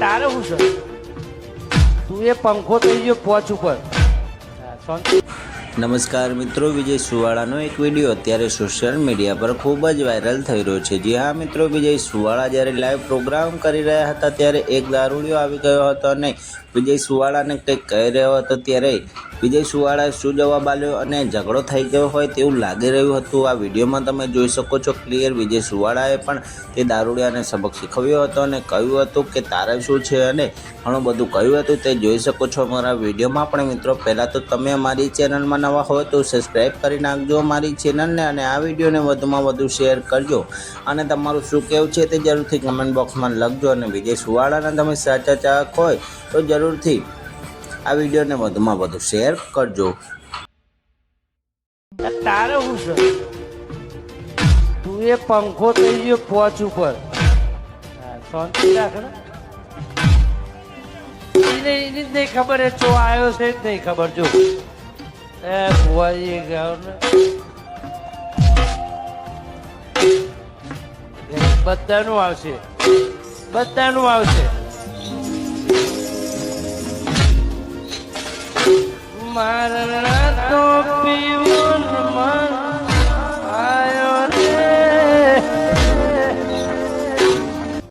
તારે શું છે? તું એ પંખો થઈ ગયો પોચ ઉપર. શાંતિ નમસ્કાર મિત્રો, વિજય સુવાળાનો એક વીડિયો અત્યારે સોશિયલ મીડિયા પર ખૂબ જ વાયરલ થઈ રહ્યો છે. જી હા મિત્રો, વિજય સુવાળા જ્યારે લાઈવ પ્રોગ્રામ કરી રહ્યા હતા ત્યારે એક દારૂડિયો આવી ગયો હતો અને વિજય સુવાળાને કંઈક કહી રહ્યો હતો ત્યારે વિજય સુવાળાએ શું જવાબ આપ્યો અને ઝઘડો થઈ ગયો હોય તેવું લાગી રહ્યું હતું. આ વિડીયોમાં તમે જોઈ શકો છો ક્લિયર વિજય સુવાળાએ પણ તે દારૂડિયાને સબક શીખવ્યો હતો અને કહ્યું હતું કે તારે શું છે અને ઘણું બધું કહ્યું હતું તે જોઈ શકો છો. અમારા વિડીયોમાં પણ મિત્રો, પહેલાં તો તમે અમારી ચેનલમાં નવા હોય તો સબસ્ક્રાઈબ કરી નાખજો મારી ચેનલને અને આ વિડીયોને વધુમાં વધુ શેર કરજો. અને તમારું શું કહેવું છે તે જરૂરથી કમેન્ટ બોક્સમાં લખજો અને વિદેશ વાળાના તમે સાચા ચાહક હોય તો જરૂરથી આ વિડીયોને વધુમાં વધુ શેર કરજો. તારે હું તું એ પંખો થઈ ગયો પોચ ઉપર. શાંતિ રાખ ને? એને જ નહીં ખબર, એ ચો આવ્યો છે જ નહીં ખબર, જો. એ ભુવાજી ગયો ને બધાનું આવશે. બધાનું આવશે. મારા તો પીવું.